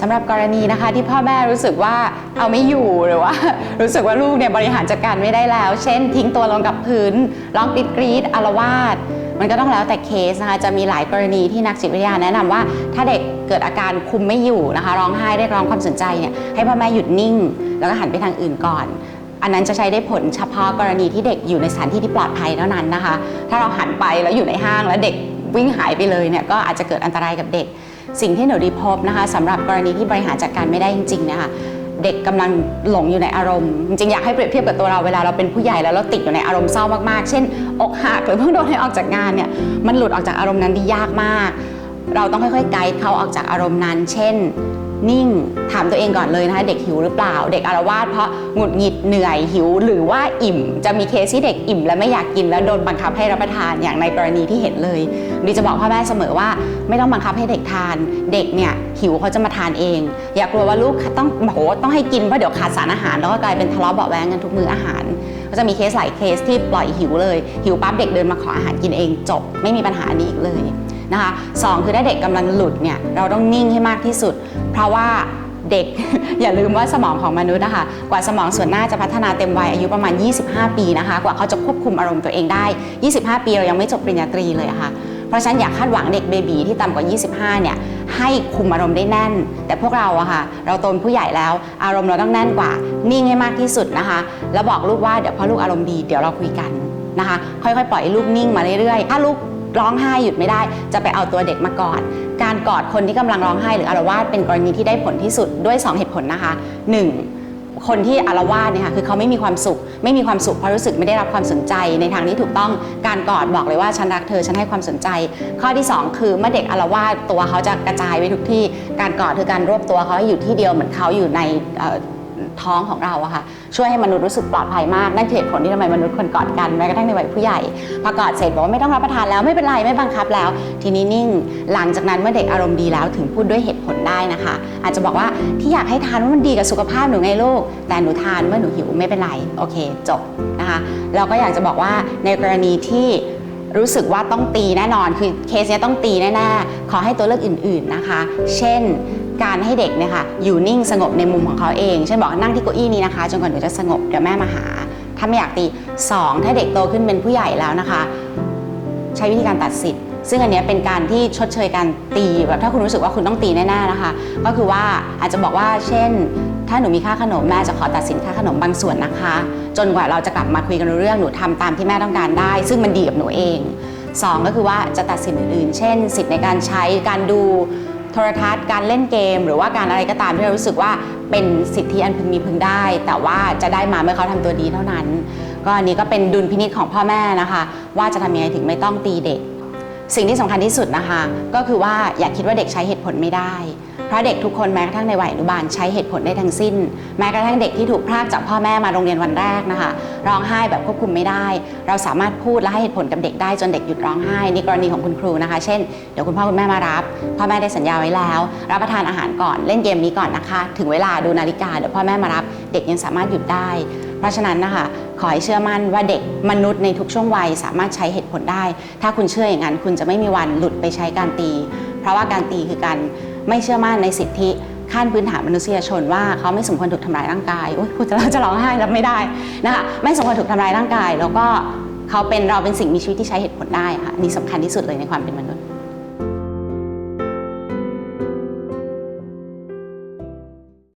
สำหรับกรณีนะคะที่พ่อแม่รู้สึกว่าเอาไม่อยู่หรือว่า รู้สึกว่าลูกเนี่ยบริหารจัดการไม่ได้แล้ว เช่น ทิ้งตัวลงกับพื้นร้องกรีดกรีดอารวาสมันก็ต้องแล้วแต่เคสนะคะจะมีหลายกรณีที่นักจิตวิทยาแนะนำว่า ถ้าเด็กเกิดอาการคุมไม่อยู่นะคะ ร้องไห้เรียกร้องความสนใจเนี่ยให้พ่อแม่หยุดนิ่ง แล้วก็หันไปทางอื่นก่อน อันนั้นจะใช้ได้ผลเฉพาะกรณีที่เด็กอยู่ในสถานที่ที่ปลอดภัยเท่านั้นนะคะ ถ้าเราหันไปแล้วอยู่ในห้างแล้วเด็กวิ่งหายไปเลยเนี่ยก็อาจจะเกิดอันตรายกับเด็ก สิ่งที่หนูดีพบนะคะสำหรับกรณีที่บริหารจัดการไม่ได้จริงๆเนี่ยค่ะเด็กกำลังหลงอยู่ในอารมณ์ จริงๆ อยากให้เปรียบเทียบกับตัวเราเวลาเราเป็นผู้ใหญ่แล้วเราติดอยู่ในอารมณ์เศร้ามากๆ เช่น อกหักหรือเพิ่งโดนให้ออกจากงานเนี่ยมันหลุดออกจากอารมณ์นั้นได้ยากมาก เราต้องค่อยๆไกด์เขาออกจากอารมณ์นั้น เช่น นิ่งถามตัวเองก่อนเลยนะคะ เด็กหิวหรือเปล่า เด็กอารวาสเพราะหงุดหงิดเหนื่อยหิว หรือว่าอิ่ม จะมีเคสที่เด็กอิ่ม และไม่อยากกินแล้วโดนบังคับให้รับประทานอย่างในกรณีที่เห็นเลยดิจะบอกพ่อแม่เสมอว่า ไม่ต้องบังคับให้เด็กทาน เด็กเนี่ยหิวเขาจะมาทานเอง อย่ากลัวว่าลูกต้องโหต้องให้กินเพราะเดี๋ยวขาดสารอาหารแล้วก็กลายเป็นทะเลาะเบาะแว้งกันทุกมื้ออาหารก็จะมีเคสหลายเคสที่ปล่อยหิวเลยหิวปั๊บเด็กเดินมาขออาหารกินเองจบ ไม่มีปัญหานี้อีกเลย นะคะสองคือถ้าเด็กกำลังหลุดเนี่ยเราต้องนิ่งให้มากที่สุด เพราะว่าเด็กอย่าลืมว่าสมองของมนุษย์นะคะกว่าสมองส่วนหน้าจะพัฒนาเต็มวัยอายุประมาณ 25 ปีนะคะ กว่าเขาจะควบคุมอารมณ์ตัวเองได้ 25 ปีเรายังไม่จบปริญญาตรีเลยะค่ะเพราะฉะนั้นอย่าคาดหวังเด็กเบบีที่ต่ำกว่า 25 เนี่ยให้คุมอารมณ์ได้แน่น แต่พวกเราอะค่ะ เราโตเป็นผู้ใหญ่แล้ว อารมณ์เราต้องแน่นกว่า นิ่งให้มากที่สุดนะคะ แล้วบอกลูกว่าเดี๋ยวพอลูกอารมณ์ดีเดี๋ยวเราคุยกันนะคะ ค่อยๆ ปล่อยลูกนิ่งมาเรื่อยๆถ้าลูก ร้องไห้หยุดไม่ได้ จะไปเอาตัวเด็กมากอด การกอดคนที่กำลังร้องไห้หรืออารวาสเป็นกรณีที่ได้ผลที่สุดด้วย 2 เหตุผลนะคะหนึ่งคนที่อารวาสเนี่ยค่ะคือเขาไม่มีความสุข ไม่มีความสุขเพราะรู้สึกไม่ได้รับความสนใจในทางที่ถูกต้องการกอดบอกเลยว่าฉันรักเธอฉันให้ความสนใจ ข้อที่ 2 คือเมื่อเด็กอารวาสตัวเขาจะกระจายไปทุกที่ การกอดคือการรวบตัวเขาให้อยู่ที่เดียวเหมือนเขาอยู่ใน ท้องของเราอะค่ะช่วยให้มนุษย์รู้สึกปลอดภัยมากนั่นคือเหตุผลที่ทำไมมนุษย์ควรกอดกันแม้กระทั่งในวัยผู้ใหญ่พอกอดเสร็จบอกว่าไม่ต้องรับประทานแล้วไม่เป็นไรไม่บังคับแล้ว ทีนี้นิ่งหลังจากนั้นเมื่อเด็กอารมณ์ดีแล้วถึงพูดด้วยเหตุผลได้นะคะ อาจจะบอกว่าที่อยากให้ทานว่ามันดีกับสุขภาพหนูไงลูกแต่หนูทานเมื่อหนูหิวไม่เป็นไรโอเค จบนะคะเราก็อยากจะบอกว่าในกรณีที่รู้สึกว่าต้องตีแน่นอนคือเคสนี้ต้องตีแน่ๆขอให้ตัวเลือกอื่น ๆนะคะ เช่น การให้เด็กเนี่ยค่ะอยู่นิ่งสงบในมุมของเขาเองเช่นบอกนั่งที่เก้าอี้นี้นะคะจนกว่าหนูจะสงบเดี๋ยวแม่มาหา ถ้าไม่อยากตีสองถ้าเด็กโตขึ้นเป็นผู้ใหญ่แล้วนะคะ ใช้วิธีการตัดสิทธิ์ซึ่งอันนี้เป็นการที่ชดเชยการตีแบบถ้าคุณรู้สึกว่าคุณต้องตีแน่ๆนะคะ ก็คือว่าอาจจะบอกว่าเช่น ถ้าหนูมีค่าขนมแม่จะขอตัดสินค่าขนมบางส่วนนะคะ จนกว่าเราจะกลับมาคุยกันเรื่องหนูทำตามที่แม่ต้องการได้ ซึ่งมันดีกับหนูเองสองก็คือว่าจะตัดสินอื่นๆ เช่น สิทธิ์ในการใช้การดู ทรทัศน์การเล่นเกม หรือว่าการอะไรก็ตามที่เรารู้สึกว่าเป็นสิทธิอันพึงมีพึงได้ แต่ว่าจะได้มาเมื่อเขาทำตัวดีเท่านั้น ก็อันนี้ก็เป็นดุลพินิจของพ่อแม่นะคะ ว่าจะทำยังไงถึงไม่ต้องตีเด็ก สิ่งที่สำคัญที่สุดนะคะ ก็คือว่าอย่าคิดว่าเด็กใช้เหตุผลไม่ได้ เพราะเด็กทุกคนแม้กระทั่งในวัยอนุบาลใช้เหตุผลได้ทั้งสิ้น แม้กระทั่งเด็กที่ถูกพรากจากพ่อแม่มาโรงเรียนวันแรกนะคะร้องไห้แบบควบคุมไม่ได้ เราสามารถพูดและให้เหตุผลกับเด็กได้จนเด็กหยุดร้องไห้นี่กรณีของคุณครูนะคะ เช่นเดี๋ยวคุณพ่อคุณแม่มารับพ่อแม่ได้สัญญาไว้แล้ว รับประทานอาหารก่อนเล่นเกมนี้ก่อนนะคะ ถึงเวลาดูนาฬิกาเดี๋ยวพ่อแม่มารับ เด็กยังสามารถหยุดได้ เพราะฉะนั้นนะคะขอให้เชื่อมั่นว่าเด็กมนุษย์ในทุกช่วงวัยสามารถใช้เหตุผลได้ ถ้าคุณเชื่ออย่างนั้น คุณจะไม่มีวันหลุดไปใช้การตี เพราะว่าการตีคือการไม่เชื่อมั่นในสิทธิขั้นพื้นฐานมนุษยชนว่าเขาไม่สมควรถูกทำร้ายร่างกายโอ๊ยพูดจะเราจะร้องไห้รับไม่ได้นะคะไม่สมควรถูกทำร้ายร่างกาย แล้วก็เขาเป็นเราเป็นสิ่งมีชีวิตที่ใช้เหตุผลได้ค่ะนี่สำคัญที่สุดเลยในความเป็นมนุษย์